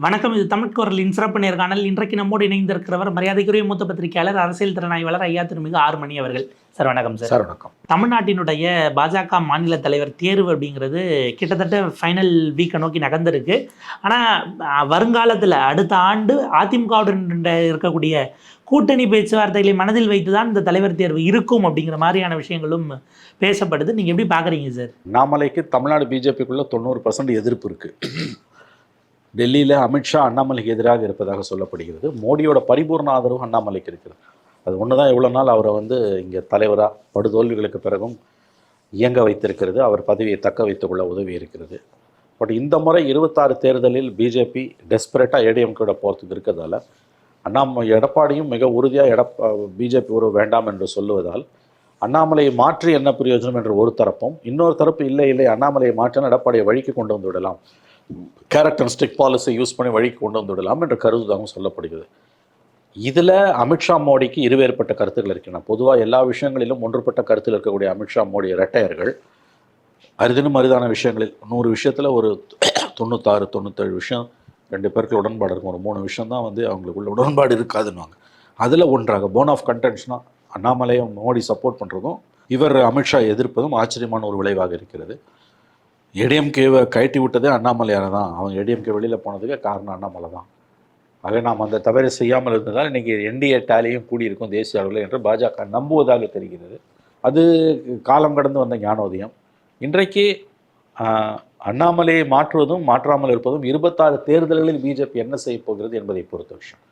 வணக்கம் இது தமிழ் குரலின் சிறப்பு நேர்காணல் இன்றைக்கு நம்மோடு இணைந்திருக்கிறவர் மரியாதைக்குரிய மூத்த பத்திரிகையாளர் அரசியல் திறனாய்வாளர் ஐயா திருமிகு ஆறு மணி அவர்கள். சார் வணக்கம் சார். சார் வணக்கம். தமிழ்நாட்டினுடைய பாஜக மாநில தலைவர் தேர்வு அப்படிங்கிறது கிட்டத்தட்ட ஃபைனல் வீக்கை நோக்கி நகர்ந்திருக்கு. ஆனால் வருங்காலத்தில் அடுத்த ஆண்டு அதிமுகவுடன் இருக்கக்கூடிய கூட்டணி பேச்சுவார்த்தைகளை மனதில் வைத்து தான் இந்த தலைவர் தேர்வு இருக்கும் அப்படிங்கிற மாதிரியான விஷயங்களும் பேசப்படுது. நீங்கள் எப்படி பார்க்குறீங்க சார்? அண்ணாமலைக்கு தமிழ்நாடு பிஜேபிக்குள்ள தொண்ணூறு பர்சன்ட் எதிர்ப்பு இருக்கு. டெல்லியில் அமித்ஷா அண்ணாமலைக்கு எதிராக இருப்பதாக சொல்லப்படுகிறது. மோடியோட பரிபூர்ண ஆதரவு அண்ணாமலைக்கு இருக்கிறது. அது ஒன்று தான் இவ்வளோ நாள் அவரை வந்து இங்கே தலைவராக படுதோல்விகளுக்கு பிறகும் இயங்க வைத்திருக்கிறது. அவர் பதவியை தக்க வைத்துக்கொள்ள உதவி இருக்கிறது. பட் இந்த முறை இருபத்தாறு தேர்தலில் பிஜேபி டெஸ்பரேட்டாக ஏடிஎம்கேட போகிறதுக்கு இருக்கிறதால அண்ணாமலை எடப்பாடியும் மிக உறுதியாக எடப்பா பிஜேபி உறவு வேண்டாம் என்று சொல்லுவதால் அண்ணாமலையை மாற்றி என்ன பிரயோஜனம் என்று ஒரு தரப்பும் இன்னொரு தரப்பு இல்லை இல்லை அண்ணாமலையை மாற்றினால் எடப்பாடியை வழிக்கு கொண்டு வந்து விடலாம். கேரக்டரிஸ்டிக் பாலிசி யூஸ் பண்ணி வழிக்கு கொண்டு வந்து விடலாம் என்ற கருதுதாகவும் சொல்லப்படுகிறது. இதில் அமித்ஷா மோடிக்கு இருவேறுபட்ட கருத்துக்கள் இருக்கின்றன பொதுவாக எல்லா விஷயங்களிலும் ஒன்றுபட்ட கருத்தில் இருக்கக்கூடிய அமித்ஷா மோடி இரட்டையர்கள் அரிதினும் அரிதான விஷயங்களில் நூறு விஷயத்தில் ஒரு தொண்ணூத்தாறு தொண்ணூத்தேழு விஷயம் ரெண்டு பேருக்கு உடன்பாடு இருக்கும். ஒரு மூணு விஷயம் தான் வந்து அவங்களுக்குள்ள உடன்பாடு இருக்காதுன்னுவாங்க. அதில் ஒன்றாக போன் ஆஃப் கண்டென்ட்ஸ்னால் அண்ணாமலையும் மோடி சப்போர்ட் பண்ணுறதும் இவர் அமித்ஷா எதிர்ப்பதும் ஆச்சரியமான ஒரு விளைவாக இருக்கிறது. ஏடிஎம்கேவை கழட்டி விட்டதே அண்ணாமலையார் தான். அவன் ஏடிஎம்கே வெளியில் போனதுக்கு காரணம் அண்ணாமலை தான். ஆக நாம் அந்த தவறு செய்யாமல் இருந்ததால் இன்றைக்கி என்டிஏ டேலியும் கூடியிருக்கும் தேசிய அளவில் என்று பாஜக நம்புவதாக தெரிகிறது. அது காலம் கடந்து வந்த ஞானோதயம். இன்றைக்கு அண்ணாமலையை மாற்றுவதும் மாற்றாமல் இருப்பதும் இருபத்தாறு தேர்தல்களில் பிஜேபி என்ன செய்ய போகிறது என்பதை பொறுத்த விஷயம்.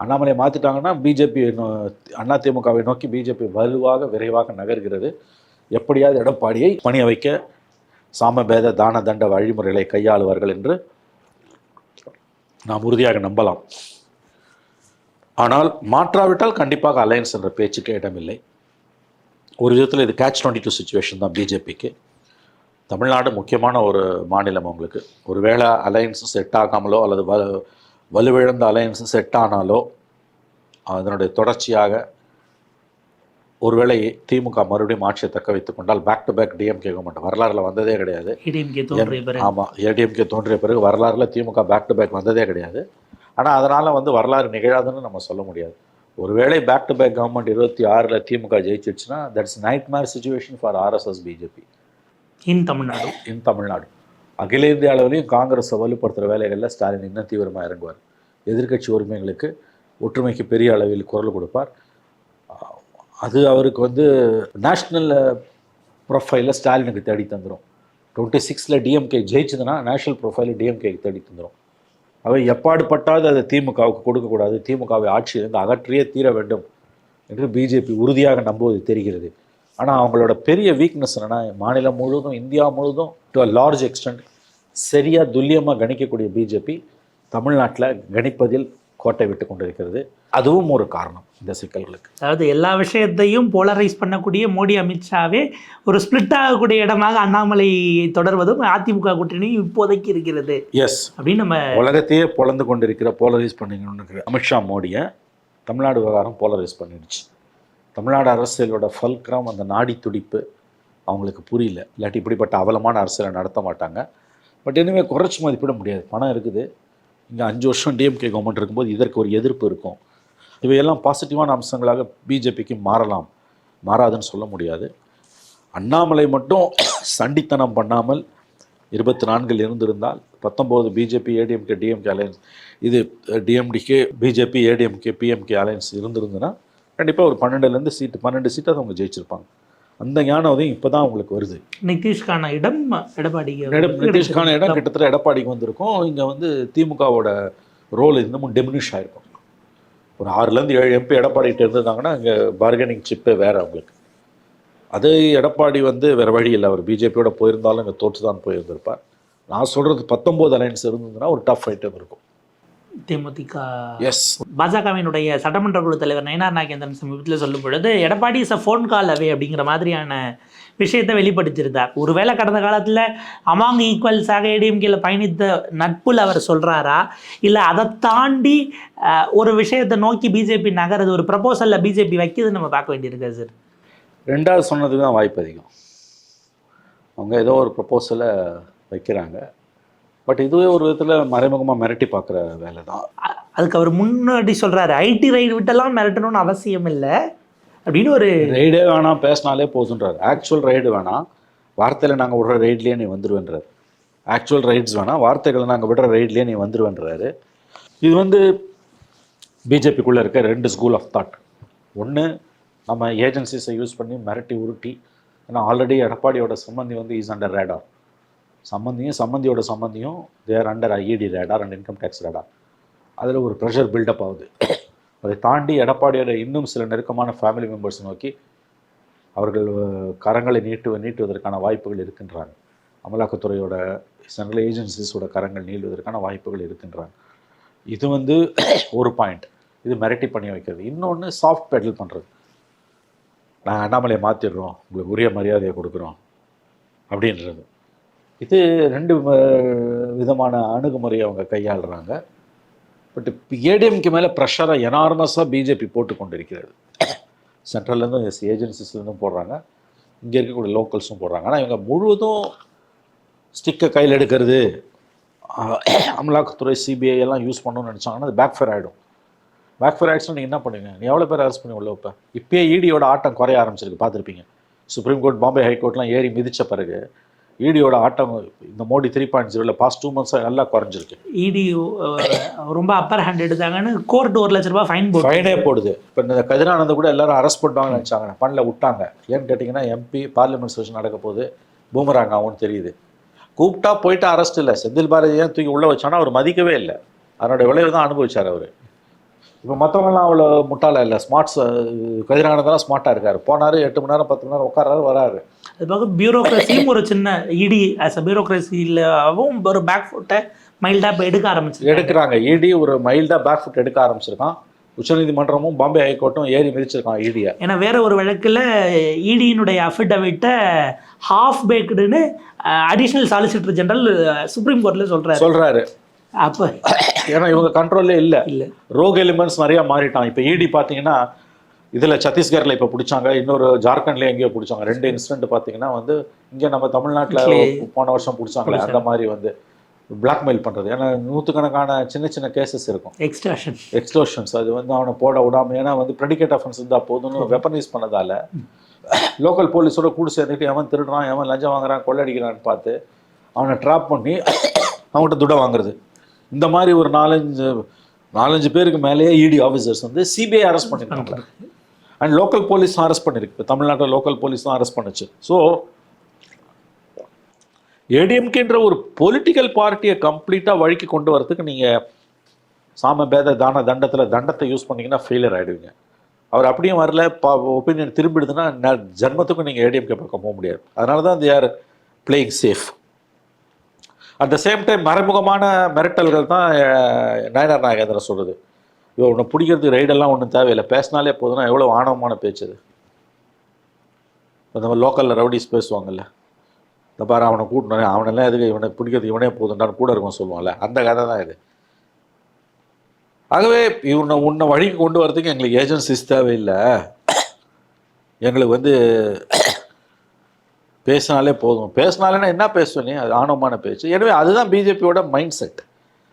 அண்ணாமலையை மாற்றிட்டாங்கன்னா பிஜேபி அண்ணா திமுகவை நோக்கி பிஜேபி வலுவாக விரைவாக நகர்கிறது. எப்படியாவது எடப்பாடியை பணிய வைக்க சாமபேத தான தண்ட வழிமுறைகளை கையாளுவார்கள் என்று நாம் உறுதியாக நம்பலாம். ஆனால் மாற்றாவிட்டால் கண்டிப்பாக அலையன்ஸ் என்ற பேச்சுக்கு இடமில்லை. ஒரு விதத்தில் இது கேட்ச் டுவெண்ட்டி டூ சுச்சுவேஷன் தான் பிஜேபிக்கு தமிழ்நாடு முக்கியமான ஒரு மாநிலம் அவங்களுக்கு. ஒருவேளை அலையன்ஸ் செட் ஆகாமலோ அல்லது வலுவிழந்த அலையன்ஸ் செட் ஆனாலோ அதனுடைய தொடர்ச்சியாக ஒருவேளை திமுக மறுபடியும் ஆட்சியை தக்க வைத்துக் கொண்டால் back to back DMK government வரலாறுல வந்ததே கிடையாது. ஆமாம் ஏடிஎம்கே தோன்றிய பிறகு வரலாறுல திமுக பேக் டு பேக் வந்ததே கிடையாது. ஆனால் அதனால் வந்து வரலாறு நிகழாதுன்னு நம்ம சொல்ல முடியாது. ஒருவேளை பேக் டு பேக் கவர்மெண்ட் இருபத்தி ஆறில் DMK ஜெயிச்சிடுச்சுன்னா that's nightmare situation for RSS BJP in Tamil Nadu in Tamil Nadu அகில இந்திய அளவிலையும் காங்கிரஸை வலுப்படுத்துகிற வேலைகளில் ஸ்டாலின் இன்னும் தீவிரமாக இறங்குவார். எதிர்க்கட்சி உரிமைகளுக்கு ஒற்றுமைக்கு பெரிய அளவில் குரல் கொடுப்பார். அது அவருக்கு வந்து நேஷ்னல் ப்ரொஃபைலில் ஸ்டாலினுக்கு தேடி தந்துடும் டுவெண்ட்டி சிக்ஸில் டிஎம்கே ஜெயிச்சதுன்னா நேஷனல் ப்ரொஃபைலில் டிஎம்கேக்கு தேடி தந்துடும் அவை எப்பாடுபட்டாவது அதை திமுகவுக்கு கொடுக்கக்கூடாது. திமுகவை ஆட்சியிலிருந்து அகற்றியே தீர வேண்டும் என்று பிஜேபி உறுதியாக நம்புவது தெரிகிறது. ஆனால் அவங்களோட பெரிய வீக்னஸ் என்னென்னா மாநிலம் முழுவதும் இந்தியா முழுவதும் டு அ லார்ஜ் எக்ஸ்டென்ட் சரியாக துல்லியமாக கணிக்கக்கூடிய பிஜேபி தமிழ்நாட்டில் கணிப்பதில் கோட்டை விட்டு கொண்டிருக்கிறது. அதுவும் ஒரு காரணம் இந்த சிக்கல்களுக்கு. அதாவது எல்லா விஷயத்தையும் போலரைஸ் பண்ணக்கூடிய மோடி அமித்ஷாவே ஒரு ஸ்பிளிட் ஆகக்கூடிய இடமாக அண்ணாமலை தொடர்வதும் அதிமுக கூட்டணியும் இப்போதைக்கு இருக்கிறது. எஸ் அப்படின்னு நம்ம உலகத்தையே பொழந்து கொண்டிருக்கிற போலரைஸ் பண்ணிக்கொண்டிருக்கிற அமித்ஷா மோடியை தமிழ்நாடு விவகாரம் போலரைஸ் பண்ணிடுச்சு. தமிழ்நாடு அரசியலோட ஃபல்க்ரம் அந்த நாடி துடிப்பு அவங்களுக்கு புரியல. இல்லாட்டி இப்படிப்பட்ட அவலமான அரசியலை நடத்த மாட்டாங்க. பட் இனிமே குறைச்சி மதிப்பிட முடியாது. பணம் இருக்குது. இங்கே அஞ்சு வருஷம் டிஎம்கே கவர்மெண்ட் இருக்கும்போது இதற்கு ஒரு எதிர்ப்பு இருக்கும். இவையெல்லாம் பாசிட்டிவான அம்சங்களாக பிஜேபிக்கு மாறலாம். மாறாதுன்னு சொல்ல முடியாது. அண்ணாமலை மட்டும் சண்டித்தனம் பண்ணாமல் இருபத்தி நான்கில் இருந்திருந்தால் பத்தொம்போது பிஜேபி ஏடிஎம்கே டிஎம்கே அலையன்ஸ் இது DMDK BJP ADMK PMK alliance இருந்திருந்ததுன்னா கண்டிப்பாக ஒரு பன்னெண்டுலேருந்து சீட்டு பன்னெண்டு சீட்டை அவங்க ஜெயிச்சிருப்பாங்க. அந்த ஞானம் இப்போ தான் அவங்களுக்கு வருது. நிதிஷ்கான இடம் எடப்பாடிக்கு எட- நிதிஷ்கான இடம் கிட்டத்தட்ட எடப்பாடிக்கு வந்திருக்கும். இங்கே வந்து திமுகவோட ரோல் இன்னமும் டெமினிஷ் ஆயிருக்கும். ஒரு ஆறுலேருந்து ஏழு எம்பி எடப்பாடிகிட்ட இருந்திருந்தாங்கன்னா இங்கே பார்கெனிங் சிப்பே வேறு அவங்களுக்கு. அது எடப்பாடி வந்து வேறு வழி இல்லை. அவர் பிஜேபியோட போயிருந்தாலும் இங்கே தோற்று தான் போயிருந்திருப்பார். நான் சொல்கிறது பத்தொம்போது அலைன்ஸ் இருந்ததுன்னா ஒரு டஃப் ஐட்டம் இருக்கும். தேமுதிக. எஸ் பாஜகவினுடைய சட்டமன்ற குழு தலைவர் நயனார் நாகேந்திரன் சமீபத்தில் சொல்லும் பொழுது Edappadi is a phone call away அப்படிங்கிற மாதிரியான விஷயத்தை வெளிப்படுத்தியிருந்தார். ஒருவேளை கடந்த காலத்தில் அமாங் ஈக்குவல்ஸாக ஏடிஎம்கேல பயணித்த நட்புல அவர் சொல்கிறாரா இல்லை அதை தாண்டி ஒரு விஷயத்தை நோக்கி பிஜேபி நகருது ஒரு ப்ரப்போசலில் பிஜேபி வைக்கிது நம்ம பார்க்க வேண்டியிருக்கு சார் ரெண்டாவது சொன்னதுக்கு தான் வாய்ப்பு அதிகம். அவங்க ஏதோ ஒரு ப்ரப்போசலை வைக்கிறாங்க. பட் இதுவே ஒரு விதத்தில் மறைமுகமாக மிரட்டி பார்க்குற வேலை தான் அதுக்கு அவர் முன்னாடி சொல்றாரு ஐடி ரைடு விட்டெல்லாம் மிரட்டணும்னு அவசியம் இல்லை. அப்படின்னு ஒரு ரைடே வேணாம் பேசினாலே போதுன்றார். ஆக்சுவல் ரைடு வேணாம் வார்த்தையில் நாங்கள் விடுற ரைட்லேயே நீ வந்துருவேன்றார். ஆக்சுவல் ரைட்ஸ் வேணாம் வார்த்தைகளை நாங்கள் விடுற ரைட்லேயே நீ வந்துருவேன்றாரு. இது வந்து பிஜேபிக்குள்ளே இருக்க ரெண்டு ஸ்கூல் ஆஃப் தாட் ஒன்று நம்ம ஏஜென்சிஸை யூஸ் பண்ணி மிரட்டி உருட்டி ஏன்னா ஆல்ரெடி எடப்பாடியோட சம்மந்தி வந்து இஸ் அண்டர் ரேடார் சம்மந்தியும் சம்மந்தியோட சம்மந்தியும் there under IED radar and income tax radar அதில் ஒரு ப்ரெஷர் பில்டப் ஆகுது. அதை தாண்டி எடப்பாடியோட இன்னும் சில நெருக்கமான ஃபேமிலி மெம்பர்ஸ் நோக்கி அவர்கள் கரங்களை நீட்டு நீட்டுவதற்கான வாய்ப்புகள் இருக்கின்றாங்க. அமலாக்கத்துறையோட சென்ட்ரல் ஏஜென்சிஸோட கரங்கள் நீள்வதற்கான வாய்ப்புகள் இருக்கின்றாங்க. இது வந்து ஒரு பாயிண்ட் இது மிரட்டி பண்ணி வைக்கிறது. இன்னொன்று சாஃப்ட் பெடல் பண்ணுறது நாங்கள் அண்ணாமலையை மாற்றிடுறோம் உங்களுக்கு உரிய மரியாதையை கொடுக்குறோம். அப்படின்றது. இது ரெண்டு விதமான அணுகுமுறையை அவங்க கையாளுறாங்க. பட் ஏடிஎம்க்கு மேலே ப்ரெஷரை எனார்மஸாக பிஜேபி போட்டு கொண்டிருக்கிறது. சென்ட்ரல்லேருந்தும் எஸ் ஏஜென்சிஸ்லேருந்தும் போடுறாங்க. இங்கே இருக்கக்கூடிய லோக்கல்ஸும் போடுறாங்க. ஆனால் இவங்க முழுவதும் ஸ்டிக்கை கையில் எடுக்கிறது அமலாக்கத்துறை சிபிஐ எல்லாம் யூஸ் பண்ணணும்னு நினச்சாங்கன்னா அது பேக் ஃபேர் ஆகிடும் பேக் ஃபேர் ஆகிடுச்சுன்னா நீங்கள் என்ன பண்ணுவீங்க? நீ எவ்வளோ பேர் அரெஸ்ட் பண்ணி உள்ள வைப்ப இப்பயே ஈடியோட ஆட்டம் குறைய ஆரம்பிச்சிருக்கு. பார்த்துருப்பீங்க. சுப்ரீம் கோர்ட் பாம்பே ஹைகோர்ட்லாம் ஏறி மிதித்த பிறகு ஈடியோட ஆட்டம் இந்த மோடி த்ரீ பாயிண்ட் ஜீரோவில் பாஸ்ட் டூ மந்த்ஸாக நல்லா குறைஞ்சிருக்கு. இடி ரொம்ப அப்பர் ஹேண்ட் எடுத்தாங்கன்னு கோர்ட் ஒரு லட்ச ரூபாய் ஃபைன் போட்டு. ஃபைனே போடுது. இப்போ இந்த கதிரானந்த கூட எல்லாரும் அரெஸ்ட் பண்ணுவாங்கன்னு நினச்சாங்க. பண்ணல விட்டாங்க. ஏன்னு கேட்டிங்கன்னா எம்பி பார்லிமெண்ட் செஷன் நடக்க போது பூமராங்க ஆகும்னு தெரியுது. கூப்பிட்டா போயிட்டு அரெஸ்ட் இல்லை. செந்தில் பாரதி ஏன் தூக்கி உள்ளே வச்சானா அவர் மதிக்கவே இல்லை. அதனுடைய விளைவு தான் அனுபவிச்சார் அவர். இப்போ மற்றவங்கலாம் அவ்வளோ முட்டாள இல்லை. ஸ்மார்ட்ஸ் கதிரானந்தெல்லாம் ஸ்மார்ட்டாக இருக்கார். போனார் எட்டு மணி நேரம் பத்து மணி நேரம் உட்காராரு வராரு. அது போக பியூரோக்ரஸியும் ஒரு சின்ன இடி ஆஸ் அ பியூரோக்ரஸியிலவும் ஒரு பேக் ஃபுட்டை மைல்டாக இப்போ எடுக்க ஆரம்பிச்சு எடுக்கிறாங்க. இடி ஒரு மைல்டாக பேக் ஃபுட் எடுக்க ஆரம்பிச்சிருக்கான். உச்சநீதிமன்றமும் பாம்பே ஹைகோர்ட்டும் ஏறி மிதிச்சிருக்கான் இடியை. ஏன்னா வேற ஒரு வழக்கில் இடியினுடைய அஃபிடவிட்டை ஹாஃப் பேக்டுன்னு அடிஷ்னல் சாலிசிட்டர் ஜெனரல் சுப்ரீம் கோர்ட்டில் சொல்கிறாரு சொல்கிறாரு அப்போ ஏன்னா இவங்க கண்ட்ரோல்லே இல்லை. இல்லை. ரோக் எலிமெண்ட்ஸ் நிறையா மாறிட்டான் இப்போ இடி பார்த்தீங்கன்னா இதில் சத்தீஸ்கரில் இப்போ பிடிச்சாங்க இன்னொரு ஜார்க்கண்ட்லேயே எங்கேயோ பிடிச்சாங்க. ரெண்டு இன்சிடென்ட் பார்த்தீங்கன்னா வந்து இங்கே நம்ம தமிழ்நாட்டில் போன வருஷம் பிடிச்சாங்களே அந்த மாதிரி வந்து பிளாக்மெயில் பண்ணுறது ஏன்னா நூற்றுக்கணக்கான சின்ன சின்ன கேசஸ் இருக்கும். எக்ஸ்ட்ராஷன் எக்ஸ்டோஷன்ஸ் அது வந்து அவனை போட விடாம ஏன்னா வந்து ப்ரெடிகேட் அஃபென்ஸ் இருந்தால் போதும்னு வெப்பனைஸ் பண்ணதால லோக்கல் போலீஸோட கூட சேர்ந்துட்டு எவன் திருடுறான் எவன் லஞ்சம் வாங்குறான் கொள்ளடிக்கிறான்னு பார்த்து அவனை ட்ராப் பண்ணி அவன்கிட்ட துட வாங்குறது. இந்த மாதிரி ஒரு நாலஞ்சு நாலஞ்சு பேருக்கு மேலேயே இடி ஆஃபீஸர்ஸ் வந்து சிபிஐ அரெஸ்ட் பண்ணியிருக்காங்க அண்ட் லோக்கல் போலீஸ் அரெஸ்ட் பண்ணிருக்கு. இப்போ தமிழ்நாட்டில் லோக்கல் போலீஸ் தான் அரெஸ்ட் பண்ணுச்சு. ஸோ ஏடிஎம்கேன்ற ஒரு பொலிட்டிக்கல் பார்ட்டியை கம்ப்ளீட்டாக வழிக்கு கொண்டு வரதுக்கு நீங்கள் சாம பேத தான தண்டத்தில் தண்டத்தை யூஸ் பண்ணீங்கன்னா ஃபெயிலியர் ஆகிடுவீங்க அவர் அப்படியும் வரல. பா ஒப்பீனியன் திரும்பிடுதுன்னா ஜென்மத்துக்கும் நீங்கள் ஏடிஎம்கே பக்கம் போக முடியாது. அதனால தான் they are playing safe at the same time மறைமுகமான மிரட்டல்கள் தான் அஹ், நயனார் நாகேந்திரன் சொல்கிறது இவன் உன்னை பிடிக்கிறதுக்கு ரைடெல்லாம் ஒன்றும் தேவையில்லை. பேசினாலே போதும்னா எவ்வளோ ஆணவமான பேச்சு அது மாதிரி லோக்கலில் ரவுடிஸ் பேசுவாங்கல்ல. இந்த பாரு அவனை கூட்டணும் அவனெல்லாம் எதுக்கு இவனை பிடிக்கிறது இவனே போதுண்டான்னு கூட இருக்கும் சொல்லுவான்ல. அந்த கதை தான் இது. ஆகவே இவனை உன்னை வழிக்கு கொண்டு வரதுக்கு எங்களுக்கு ஏஜென்சிஸ் தேவையில்லை. எங்களுக்கு வந்து பேசினாலே போதும். பேசினாலேன்னா என்ன பேசுவ நீ? அது ஆணவமான பேச்சு. எனவே அதுதான் பிஜேபியோட மைண்ட் செட்.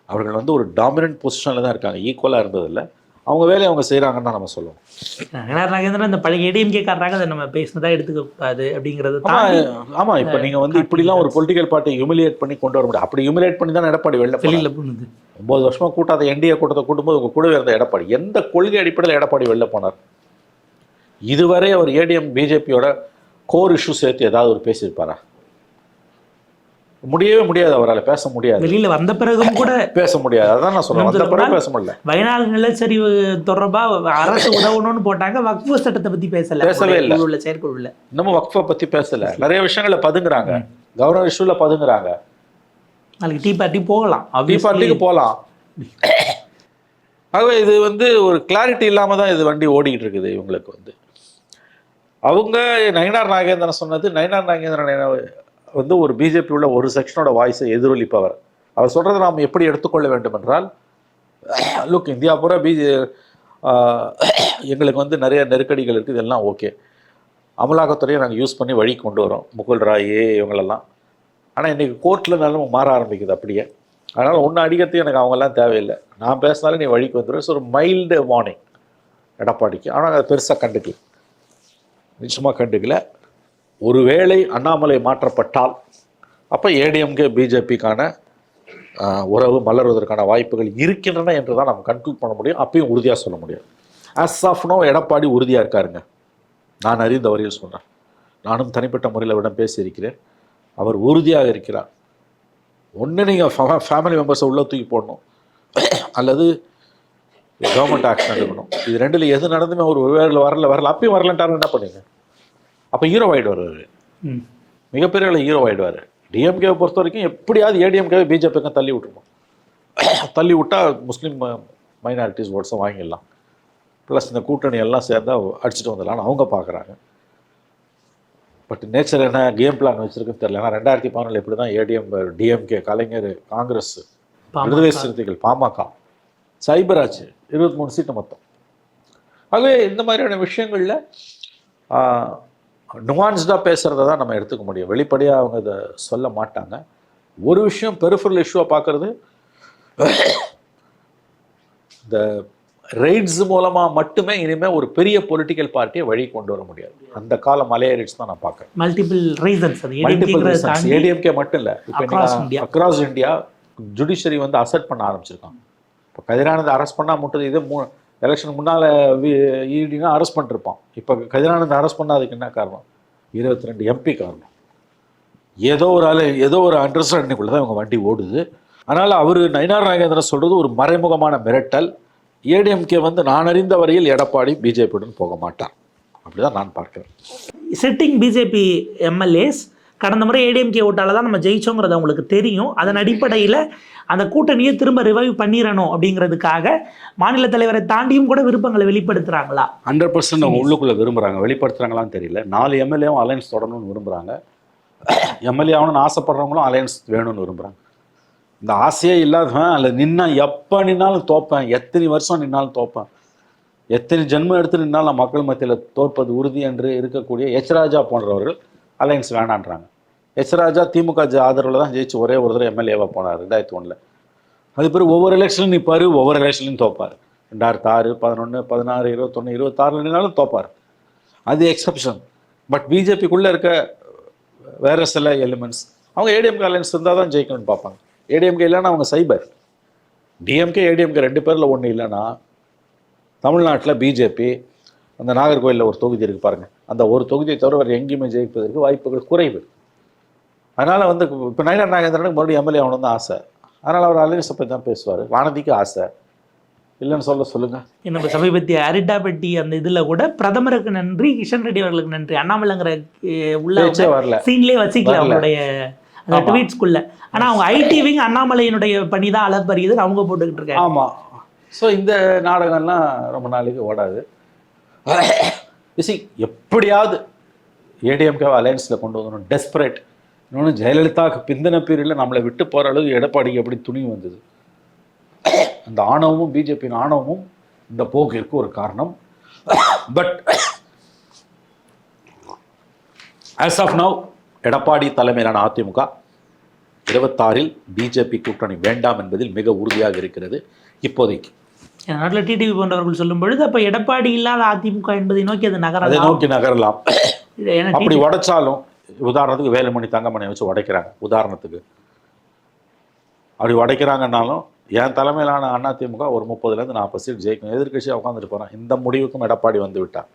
அவர்கள் வந்து ஒரு டாமினன்ட் பொசிஷனில் தான் இருக்காங்க. ஈக்குவலாக இருந்ததில்ல. அவங்க வேலையை அவங்க செய்கிறாங்கன்னு தான் நம்ம சொல்லுவோம். நாகேந்திரன் இந்த பழைய ஏடிஎம்கே காரராக அதை நம்ம பேசினதா எடுத்துக்க கூடாது அப்படிங்கிறது ஆமா தாண்டி ஆமா. இப்போ நீங்கள் வந்து இப்படிலாம் ஒரு பொலிட்டிக்கல் பார்ட்டி ஹியூமிலியேட் பண்ணி கொண்டு வர முடியாது. அப்படி ஹியூமிலியேட் பண்ணி தான் எடப்பாடி வெளில. வெளியில் போனது. ஒன்பது வருஷமா கூட்டாத என்டிஏ கூட்டத்தை கூட்டும்போது உங்க கூடவே இருந்த எடப்பாடி. எந்த கொள்கை அடிப்படையில் எடப்பாடி வெளில போனார்? இதுவரை அவர் ஏடிஎம் பிஜேபியோட கோர் இஷ்யூ சேர்த்து ஏதாவது ஒரு பேசியிருப்பாரா? முடியவே முடியாது அவரால் பேச முடியாது. வெளியில வந்த பிறகும் கூட பேச முடியாது அதான் நான் சொல்றேன். அந்த பிறகு பேச முடியல. வயநாடு நிலச்சரிவு தொடர்பா அரசு உதவணும்னு போட்டாங்க வக்ஃபு சட்டத்தை பத்தி பேசல. பேசவே இல்ல. உள்ள செயற்குழுல இன்னமும் வக்ஃபை பத்தி பேசல. நிறைய விஷயங்களை பதுங்குறாங்க. கவர்னர் இஷ்யூல பதுங்குறாங்க. நாளைக்கு டீ பார்ட்டி போகலாம் டீ. பார்ட்டிக்கு போகலாம். ஆகவே இது வந்து ஒரு கிளாரிட்டி இல்லாம தான் இது வண்டி ஓடிக்கிட்டு இருக்குது இவங்களுக்கு வந்து. அவங்க நயினார் நாகேந்திரன் சொன்னது நயினார் நாகேந்திரன் வந்து ஒரு பிஜேபி உள்ள ஒரு செக்ஷனோட வாய்ஸை எதிரொலிப்பவர். அவர் சொல்கிறத நாம் எப்படி எடுத்துக்கொள்ள வேண்டும் என்றால் லுக் இந்தியா பூரா பிஜே எங்களுக்கு வந்து நிறைய நெருக்கடிகள் இருக்குது இதெல்லாம் ஓகே அமலாக்கத்துறையை நாங்கள் யூஸ் பண்ணி வழி கொண்டு வரோம். முகுல் ராயே இவங்களெல்லாம். ஆனால் இன்றைக்கி கோர்ட்டில் நிலைமை மாற ஆரம்பிக்குது அப்படியே. அதனால் ஒன்று அடிக்கிறதுக்கு எனக்கு அவங்கெல்லாம் தேவையில்லை. நான் பேசினாலே நீ வழிக்கு வந்துடுவேன் ஸோ ஒரு மைல்டு வார்னிங் எடப்பாடிக்கு. ஆனால் அதை பெருசாக கண்டுக்கலாம் நிச்சயமாக கண்டுக்கல. ஒருவேளை அண்ணாமலை மாற்றப்பட்டால் அப்போ ஏடிஎம்கே பிஜேபிக்கான உறவு மலர்வதற்கான வாய்ப்புகள் இருக்கின்றன என்று தான் நம்ம கன்க்ளூட் பண்ண முடியும். அப்பயும் உறுதியாக சொல்ல முடியும். அஸ் ஆஃப் நோ எடப்பாடி உறுதியாக இருக்காருங்க. நான் அறிந்த வரையில் சொல்கிறேன் நானும் தனிப்பட்ட முறையில் அவரிடம் பேசியிருக்கிறேன். அவர் உறுதியாக இருக்கிறார். ஒன்று நீங்கள் ஃபேமிலி மெம்பர்ஸை உள்ளே தூக்கி போடணும். அல்லது கவர்மெண்ட் ஆக்ஷன் எடுக்கணும் இது ரெண்டில் எது நடந்துமே ஒரு ஒருவேளை வரல வரல அப்பயும் வரலன்ட்டாரு என்ன பண்ணுங்க அப்போ ஹீரோ ஆகிடுவார் அவர். மிகப்பெரிய அளவு ஹீரோ ஆகிடுவார் டிஎம்கேவை பொறுத்த வரைக்கும் எப்படியாவது ஏடிஎம்கேவை பிஜேபிக்கும் தள்ளி விட்டுருணும் தள்ளி விட்டால் முஸ்லீம் மைனாரிட்டிஸ் ஓட்ஸை வாங்கிடலாம். ப்ளஸ் இந்த கூட்டணி எல்லாம் சேர்ந்தா அடிச்சுட்டு வந்துடலாம்னு அவங்க பார்க்குறாங்க பட் நேச்சர் என்ன கேம் பிளான் வச்சிருக்குன்னு தெரியல. ஏன்னா ரெண்டாயிரத்தி பதினாலு எப்படி தான் ஏடிஎம் டிஎம்கே கலைஞர் காங்கிரஸ். விடுதலை சிறுத்தைகள் பாமக. சைபர் ஆச்சு இருபத்தி மூணு சீட்டு மொத்தம். ஆகவே இந்த மாதிரியான விஷயங்களில் நுவான்ஸ்டாக பேசுகிறத தான் நம்ம எடுத்துக்க முடியும். வெளிப்படையாக அவங்க இதை சொல்ல மாட்டாங்க. ஒரு விஷயம் பெருஃபரல் இஷ்யூவாக பார்க்குறது இந்த ரெய்ட்ஸ் மூலமாக மட்டுமே இனிமேல் ஒரு பெரிய பொலிட்டிக்கல் பார்ட்டியை வழி கொண்டு வர முடியாது. அந்த கால மலைய ரெய்ட்ஸ் தான் நான் பார்க்குறேன். மல்டிபிள் ரீசன்ஸ் மல்டிபிள் தாண்டி ஏடிஎம்கே மட்டும் இல்லை. இப்போ. அக்ராஸ் இந்தியா ஜுடிஷரி வந்து அசெட் பண்ண ஆரம்பிச்சிருக்காங்க. இப்போ கதிரானந்த் அரெஸ்ட் பண்ணால் மட்டும் இது மூ எலெக்ஷன் முன்னால் ஈடினா அரெஸ்ட் பண்ணிருப்பான். இப்போ கதிரானந்த் அரெஸ்ட் பண்ணாதுக்கு என்ன காரணம்? இருபத்தி ரெண்டு எம்பி காரணம். ஏதோ ஒரு ஆள் ஏதோ ஒரு அண்டர்ஸ்டாண்டிங்குள்ளே தான் இவங்க வண்டி ஓடுது. அதனால் அவர் நயினார் நாகேந்திரன் சொல்கிறது ஒரு மறைமுகமான மிரட்டல். ஏடிஎம்கே வந்து நான் அறிந்த வரையில் எடப்பாடி பிஜேபியுடன் போக மாட்டார். அப்படிதான் நான் பார்க்கிறேன். சிட்டிங் பிஜேபி எம்எல்ஏஸ் கடந்த முறை ஏடிஎம்கே ஓட்டால தான் நம்ம ஜெயிச்சோங்கிறது அவங்களுக்கு தெரியும். அதன் அடிப்படையில் அந்த கூட்டணியை திரும்ப ரிவைவ் பண்ணிடணும் அப்படிங்கிறதுக்காக மாநில தலைவரை தாண்டியும் கூட விருப்பங்களை வெளிப்படுத்துகிறாங்களா ஹண்ட்ரட் பர்சன்ட் அவங்க உள்ளுக்குள்ளே விரும்புகிறாங்க வெளிப்படுத்துகிறாங்களான்னு தெரியல. நாலு எம்எல்ஏவும் அலையன்ஸ் தொடரணும்னு விரும்புகிறாங்க எம்எல்ஏ ஆகணும்னு ஆசைப்படுறவங்களும் அலையன்ஸ் வேணும்னு விரும்புகிறாங்க இந்த ஆசையே இல்லாதவன் அதில் நின்னா எப்போ நின்னாலும் தோப்பேன். எத்தனை வருஷம் நின்னாலும் தோப்பேன். எத்தனை ஜென்மம் எடுத்து நின்னாலும் நான் மக்கள் மத்தியில் தோற்பது உறுதி என்று இருக்கக்கூடிய எச் ராஜா போன்றவர்கள் அலையன்ஸ் வேணான்றாங்க. எச் ராஜா திமுக ஆதரவில் ஆதரவுல தான் ஜெயிச்சு ஒரே ஒரு தடவை எம்எல்ஏவாக போனார் ரெண்டாயிரத்தி ஒன்றில் அது பிறகு ஒவ்வொரு எலெக்ஷனும் நிற்பார் ஒவ்வொரு எலெக்ஷன்லையும் தோப்பார். ரெண்டாயிரத்து ஆறு பதினொன்று பதினாறு இருபத்தொன்று இருபத்தாறுல நின்னாலும் தோப்பார். அது எக்ஸப்ஷன் பட் பிஜேபிக்குள்ளே இருக்க வேற சில எலிமெண்ட்ஸ் அவங்க ஏடிஎம்கே அலையன்ஸ் இருந்தால் தான் ஜெயிக்கணும்னு பார்ப்பாங்க. ஏடிஎம்கே இல்லைன்னா அவங்க சைபர் டிஎம்கே ஏடிஎம்கே ரெண்டு பேரில் ஒன்று இல்லைன்னா தமிழ்நாட்டில் பிஜேபி அந்த நாகர்கோயிலில் ஒரு தொகுதி இருக்குது பாருங்கள் அந்த ஒரு தொகுதியை தவிர வேறு எங்கேயுமே ஜெயிப்பதற்கு வாய்ப்புகள் குறைவு. அதனால் வந்து இப்போ நயினார் நாகேந்திரனுக்கு மறுபடியும் எம்எல்ஏ ஆகணும் தான் ஆசை. அதனால் அவர் அலையன்ஸை பற்றி தான் பேசுவார். வானதிக்கு ஆசை. இல்லைன்னு சொல்ல சொல்லுங்கள் நம்ம சமீபத்திய அரிட்டாபெட்டி அந்த இதில் கூட பிரதமருக்கு நன்றி கிஷன் ரெட்டி அவர்களுக்கு நன்றி. அண்ணாமலைங்கிற உள்ள வரல. சீன்லேயே வச்சுக்கல வரல. அவங்களுடைய அந்த. ட்வீட்ஸ்குள்ள ஆனா அவங்க ஐடி விங் அண்ணாமலையினுடைய பணி தான் அலப்பறியுதுன்னு அவங்க போட்டுக்கிட்டு இருக்காங்க. ஆமாம் ஸோ இந்த நாடகம்லாம் ரொம்ப நாளைக்கு ஓடாது. எப்படியாவது ஏடிஎம்கே அலையன்ஸில் கொண்டு வந்துடணும் டெஸ்பரேட் இன்னொன்று ஜெயலலிதாவுக்கு பிந்தின பீரியடில் நம்மளை விட்டு போகிற அளவுக்கு எடப்பாடிக்கு எப்படி துணிவு வந்தது? அந்த ஆணவமும் பிஜேபியின் ஆணவமும் இந்த போக்கிற்கு ஒரு காரணம். But as of now Edappadi தலைமையிலான அதிமுக இருபத்தாறில் பிஜேபி கூட்டணி வேண்டாம் என்பதில் மிக உறுதியாக இருக்கிறது. இப்போதைக்கு. நாட்டில் டிடிவி போன்றவர்கள் சொல்லும் பொழுது அப்ப எடப்பாடி இல்லாத அதிமுக என்பதை நோக்கி அது அதை நகரலாம். நோக்கி நகரலாம் அப்படி உடைச்சாலும் உதாரணத்துக்கு வேலுமணி தங்கமணி வச்சு உடைக்கிறாங்க உதாரணத்துக்கு. அப்படி உடைக்கிறாங்கன்னாலும் என் தலைமையிலான அதிமுக ஒரு முப்பதுலேருந்து நாற்பது சீட் ஜெயிக்கும். எதிர்க்கட்சியாக உட்காந்துட்டு போகிறேன் இந்த முடிவுக்கும் எடப்பாடி வந்து விட்டார்.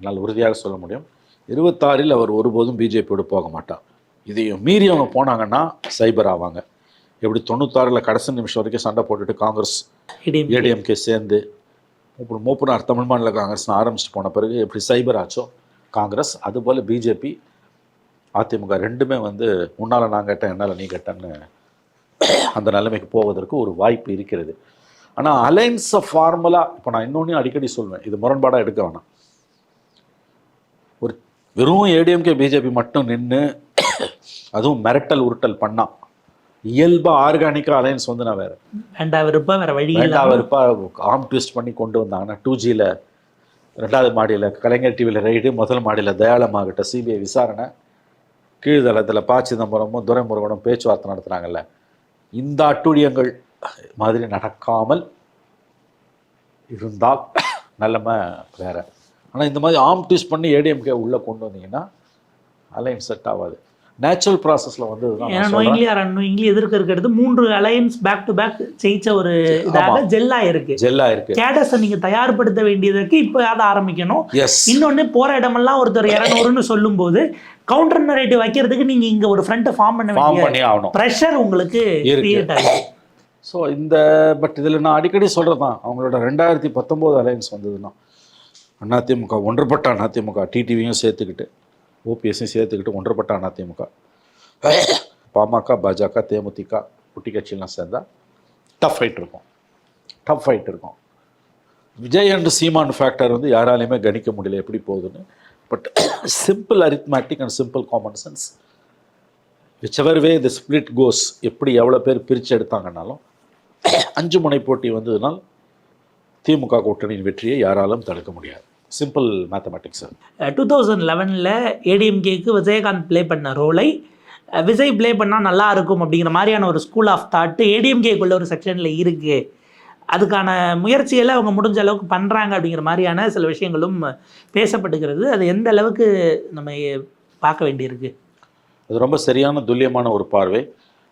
என்னால் உறுதியாக சொல்ல முடியும். இருபத்தாறில் அவர் ஒருபோதும் பிஜேபியோடு போக மாட்டார். இதையும் மீறி அவங்க போனாங்கன்னா சைபர் ஆவாங்க. எப்படி தொண்ணூத்தாறில் கடைசி நிமிஷம் வரைக்கும் சண்டை போட்டுட்டு காங்கிரஸ். ஏடிஎம்கே சேர்ந்து இப்படி மூப்பனார் தமிழ் மாநில காங்கிரஸ்னு ஆரம்பிச்சுட்டு போன பிறகு எப்படி சைபர் ஆச்சோ? காங்கிரஸ் அதுபோல் பிஜேபி அதிமுக ரெண்டுமே வந்து உன்னால் நான் கேட்டேன் என்னால் நீ கேட்டேன்னு அந்த நிலைமைக்கு போவதற்கு ஒரு வாய்ப்பு இருக்கிறது. ஆனால் அலைன்ஸை ஃபார்முலா இப்போ நான் இன்னொன்றையும் அடிக்கடி சொல்வேன் இது முரண்பாடாக எடுக்க வேணாம். ஒரு வெறும் ஏடிஎம்கே பிஜேபி மட்டும் நின்று அதுவும் மிரட்டல் உருட்டல் பண்ணா இயல்பா ஆர்கானிக்காக அலைன்ஸ் வந்து நான் வேறு. வேண்டா விருப்ப வேற வழி இல்லாம. வெறுப்பா ஆம் ட்விஸ்ட் பண்ணி கொண்டு வந்தாங்கன்னா டூ ஜியில் ரெண்டாவது மாடியில் கலைஞர் டிவியில் ரைடு முதல் மாடியில் தயாளமாகட்ட சிபிஐ விசாரணை. கீழ்தளத்தில் ப சிதம்பரமும் துரைமுருகனும் பேச்சுவார்த்தை நடத்துனாங்கல்ல இந்த அட்டுழியங்கள் மாதிரி நடக்காமல் இருந்தால் நிலைமை வேற. ஆனால் இந்த மாதிரி ஆம் ட்விஸ்ட் பண்ணி ஏடிஎம்கே உள்ளே கொண்டு வந்தீங்கன்னா அலைன் செட் ஆகாது. நேச்சுரல் ப்ராசஸில் வந்து. நோயிங்லி ஆர் நோயிங்லி எதிர்க்க இருக்கிறது. மூன்று அலையன்ஸ் பேக் டு பேக் ஜெயிச்ச ஒரு இதாக. ஜெல்லா இருக்கு ஜெல்லா இருக்கு கேடஸை நீங்க தயார்படுத்த வேண்டியதற்கு இப்போ அதை ஆரம்பிக்கணும். எஸ் இன்னொன்னு போற இடமெல்லாம் ஒருத்தர் இரநூறுன்னு சொல்லும்போது கவுண்டர் நரேட்டிவ் வைக்கிறதுக்கு நீங்க இங்க ஒரு ஃப்ரண்ட்டை ஃபார்ம் பண்ண ஃபார்ம் பண்ணி ஆகணும். ப்ரெஷர் உங்களுக்கு. கிரியேட் ஆகுது ஸோ இந்த பட் இதில் நான் அடிக்கடி சொல்கிறது தான் அவங்களோட ரெண்டாயிரத்தி பத்தொம்போது அலையன்ஸ் வந்ததுன்னா அதிமுக ஒன்றுபட்ட அதிமுக டிடிவியும் சேர்த்துக்கிட்டு ஓபிஎஸ்ஸையும் சேர்த்துக்கிட்டு ஒன்றுபட்ட அதிமுக. பாமக பாஜக தேமுதிக குட்டி கட்சியெல்லாம் சேர்ந்தா டஃப் ஃபைட் இருக்கும். டஃப் ஃபைட் இருக்கும். விஜய் அண்ட் சீமான் ஃபேக்டர் வந்து யாராலையுமே கணிக்க முடியல. எப்படி போகுதுன்னு but simple arithmetic and simple common sense whichever way the split goes எப்படி எவ்வளோ பேர் பிரித்து எடுத்தாங்கன்னாலும் அஞ்சு முனை போட்டி வந்ததுனால் திமுக கூட்டணியின் வெற்றியை யாராலும் தடுக்க முடியாது. சிம்பிள் மேத்தமெட்டிக்ஸ் டூ தௌசண்ட் லெவனில் ஏடிஎம்கேக்கு விஜயகாந்த் ப்ளே பண்ண ரோலை uh, விஜய் ப்ளே பண்ணால் நல்லா இருக்கும் அப்படிங்கிற மாதிரியான ஒரு ஸ்கூல் ஆஃப் தாட்டு ஏடிஎம்கேக்குள்ள ஒரு செக்ஷனில் இருக்குது அதுக்கான முயற்சிகளை அவங்க முடிஞ்ச அளவுக்கு பண்ணுறாங்க அப்படிங்கிற மாதிரியான சில விஷயங்களும் பேசப்படுகிறது அது எந்த அளவுக்கு நம்ம பார்க்க வேண்டியிருக்கு? அது ரொம்ப சரியான துல்லியமான ஒரு பார்வை.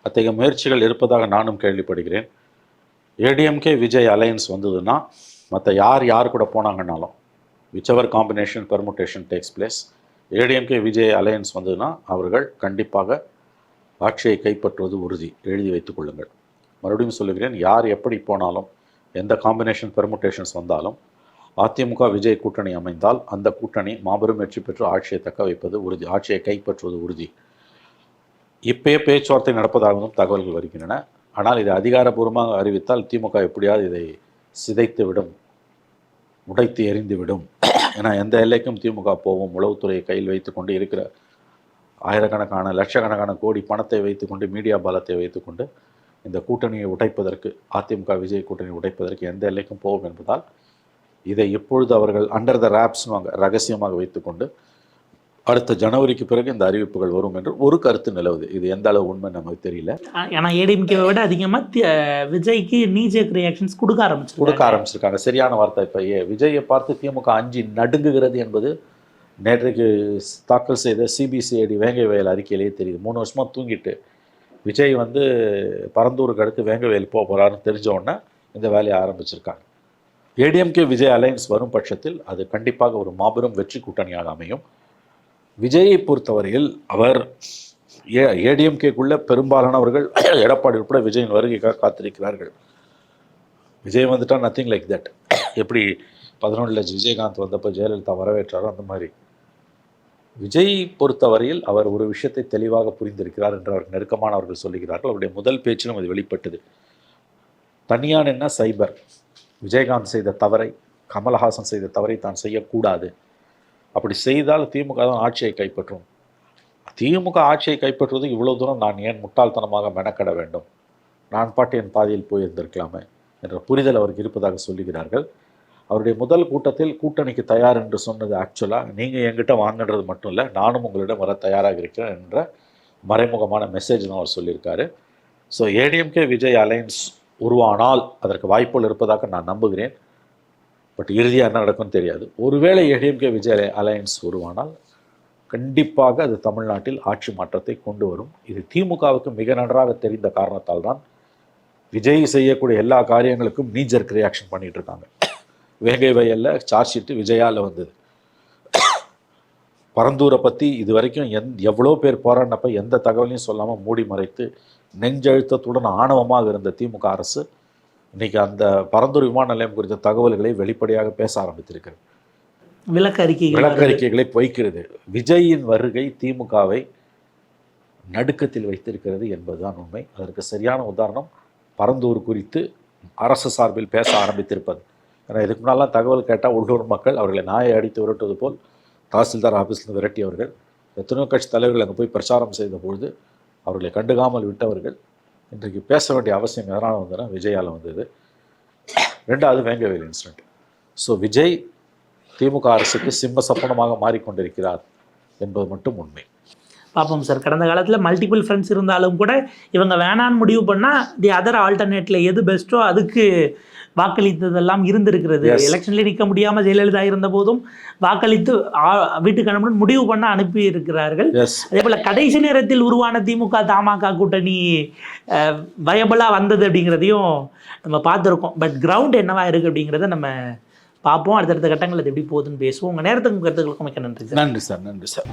அத்தகைய முயற்சிகள் இருப்பதாக நானும் கேள்விப்படுகிறேன். ஏடிஎம்கே விஜய் அலையன்ஸ் வந்ததுன்னா மற்ற யார் யார் கூட போனாங்கன்னாலும் whichever combination permutation takes place ADMK Vijay alliance வந்ததுன்னா அவர்கள் கண்டிப்பாக ஆட்சியை கைப்பற்றுவது உறுதி. எழுதி வைத்துக் கொள்ளுங்கள். மறுபடியும் சொல்லுகிறேன் யார் எப்படி போனாலும் எந்த காம்பினேஷன் பெர்முட்டேஷன்ஸ் வந்தாலும் அதிமுக விஜய் கூட்டணி அமைந்தால் அந்த கூட்டணி மாபெரும் வெற்றி பெற்று ஆட்சியை தக்க வைப்பது உறுதி ஆட்சியை கைப்பற்றுவது உறுதி. இப்பயே பேச்சுவார்த்தை நடப்பதாகவும் தகவல்கள் வருகின்றன. ஆனால் இதை அதிகாரப்பூர்வமாக அறிவித்தால் திமுக எப்படியாவது இதை சிதைத்து விடும் உடைத்து எரிந்துவிடும் ஏன்னா எந்த எல்லைக்கும் திமுக போகும். உளவுத்துறையை கையில் வைத்துக்கொண்டு இருக்கிற ஆயிரக்கணக்கான லட்சக்கணக்கான கோடி பணத்தை வைத்துக்கொண்டு மீடியா பலத்தை வைத்துக்கொண்டு இந்த கூட்டணியை உடைப்பதற்கு அதிமுக விஜய் கூட்டணி உடைப்பதற்கு எந்த எல்லைக்கும் போகும் என்பதால் இதை எப்பொழுது அவர்கள் அண்டர் த ரேப்ஸ் ரகசியமாக வைத்துக்கொண்டு அடுத்த ஜனவரிக்கு பிறகு இந்த அறிவிப்புகள் வரும் என்று ஒரு கருத்து நிலவுது. இது எந்த அளவு உண்மை நமக்கு தெரியல. ஏன்னா ஏடிஎம்கேவை விட அதிகமாக விஜய்க்கு நீஜேக் ரியாக்ஷன்ஸ் கொடுக்க ஆரம்பிச்சிருக்காங்க. கொடுக்க ஆரம்பிச்சிருக்காங்க. சரியான வார்த்தை இப்போ ஏ விஜயை பார்த்து திமுக அஞ்சு நடுங்குகிறது என்பது நேற்றைக்கு தாக்கல் செய்த சிபிசிஐடி வேங்கை வயல் அறிக்கையிலேயே தெரியுது. மூணு வருஷமா தூங்கிட்டு விஜய் வந்து பரந்தூருக்கு அடுத்து வேங்கவேல் போக போகிறாருன்னு தெரிஞ்சவுடனே இந்த வேலையை ஆரம்பிச்சிருக்காங்க. ஏடிஎம்கே விஜய் அலையன்ஸ் வரும் பட்சத்தில் அது கண்டிப்பாக ஒரு மாபெரும் வெற்றி கூட்டணியாக அமையும். விஜயை பொறுத்தவரையில் அவர் ஏ ஏடிஎம்கேக்குள்ளே பெரும்பாலானவர்கள் எடப்பாடி உட்பட விஜயின் வருகைக்காக காத்திருக்கிறார்கள். விஜய் வந்துட்டால் நத்திங் லைக் தட் எப்படி பதினொன்றில் விஜயகாந்த் வந்தப்போ ஜெயலலிதா வரவேற்றாரோ அந்த மாதிரி. விஜய் பொறுத்தவரையில் அவர் ஒரு விஷயத்தை தெளிவாக புரிந்திருக்கிறார் என்று அவர் நெருக்கமானவர்கள் சொல்லுகிறார்கள். அவருடைய முதல் பேச்சிலும் அது வெளிப்பட்டது. தனியான் என்ன சைபர். விஜயகாந்த் செய்த தவறை கமல்ஹாசன் செய்த தவறை தான் செய்யக்கூடாது. அப்படி செய்தால் திமுக தான் ஆட்சியை கைப்பற்றும். திமுக ஆட்சியை கைப்பற்றுவதுக்கு இவ்வளோ தூரம் நான் ஏன் முட்டாள்தனமாக மெனக்கட வேண்டும்? நான் பாட்டு என் பாதையில் போயிருந்திருக்கலாமே என்ற புரிதல் அவருக்கு இருப்பதாக சொல்லுகிறார்கள். அவருடைய முதல் கூட்டத்தில் கூட்டணிக்கு தயார் என்று சொன்னது ஆக்சுவலாக நீங்கள் என்கிட்ட வாங்கன்றது மட்டும் இல்லை நானும் உங்களிடம் வர தயாராக இருக்கிறேன் என்ற மறைமுகமான மெசேஜ் தான் அவர் சொல்லியிருக்காரு. ஸோ ஏடிஎம்கே விஜய் அலையன்ஸ் உருவானால் அதற்கு வாய்ப்புகள் இருப்பதாக நான் நம்புகிறேன். பட் இறுதியாக என்ன நடக்கும்னு தெரியாது. ஒருவேளை ஏடிஎம்கே விஜய் அலையன்ஸ் உருவானால் கண்டிப்பாக அது தமிழ்நாட்டில் ஆட்சி மாற்றத்தை கொண்டு வரும். இது திமுகவுக்கு மிக நன்றாக தெரிந்த காரணத்தால் தான் விஜய் செய்யக்கூடிய எல்லா காரியங்களுக்கும் நீஜர்க் ரியாக்ஷன் பண்ணிகிட்டு இருக்காங்க. வேங்கை வயல்ல சார்ஜ் ஷீட்டு விஜயால வந்தது. பரந்தூரை பற்றி இது வரைக்கும் எந் எவ்வளோ பேர் போராடினப்ப எந்த தகவலையும் சொல்லாமல் மூடி மறைத்து நெஞ்சழுத்தத்துடன் ஆணவமாக இருந்த திமுக அரசு இன்னைக்கு அந்த பரந்தூர் விமான நிலையம் குறித்த தகவல்களை வெளிப்படையாக பேச ஆரம்பித்திருக்கிறது. விளக்க அறிக்கைகள் விளக்கறிக்கைகளை பொய்க்கிறது. விஜயின் வருகை திமுகவை நடுக்கத்தில் வைத்திருக்கிறது என்பதுதான் உண்மை. அதற்கு சரியான உதாரணம் பரந்தூர் குறித்து அரசு சார்பில் பேச ஆரம்பித்திருப்பது. ஏன்னா இதுக்கு முன்னாலாம் தகவல் கேட்டால் உள்ளூர் மக்கள் அவர்களை நாயை அடித்து விரட்டுவது போல் தாசில்தார் ஆஃபீஸில் விரட்டியவர்கள் எத்தனையோ கட்சி தலைவர்கள் அங்கே போய் பிரச்சாரம் செய்த பொழுது அவர்களை கண்டுக்காமல் விட்டவர்கள். இன்றைக்கு பேச வேண்டிய அவசியம் எதனால் வந்ததுன்னா விஜயால் வந்தது. ரெண்டாவது வேங்கவேல் இன்சிடென்ட் ஸோ விஜய் திமுக அரசுக்கு சிம்ம சப்பனமாக மாறிக்கொண்டிருக்கிறார் என்பது மட்டும் உண்மை. பார்ப்போம் சார். கடந்த காலத்தில் மல்டிபிள் ஃப்ரெண்ட்ஸ் இருந்தாலும் கூட இவங்க வேணான்னு முடிவு பண்ணால் தி அதர் ஆல்டர்னேட்டில் எது பெஸ்ட்டோ அதுக்கு வாக்களித்ததெல்லாம் இருந்திருக்கிறது. எலெக்ஷன்ல நிற்க முடியாமல் ஜெயலலிதா இருந்த போதும் வாக்களித்து வீட்டுக்கு அனுப்பணும் முடிவு பண்ண அனுப்பி இருக்கிறார்கள் அதே போல் கடைசி நேரத்தில் உருவான திமுக தமாக கூட்டணி வயபலாக வந்தது அப்படிங்கிறதையும் நம்ம பார்த்துருக்கோம். பட் கிரவுண்ட் என்னவா இருக்குது அப்படிங்கிறத நம்ம பார்ப்போம். அடுத்தடுத்த கட்டங்கள் அது எப்படி போகுதுன்னு பேசுவோம். உங்கள் நேரத்துக்கு கருத்துக்களுக்கும் மிக்க நன்றி சார். நன்றி சார் நன்றி சார்.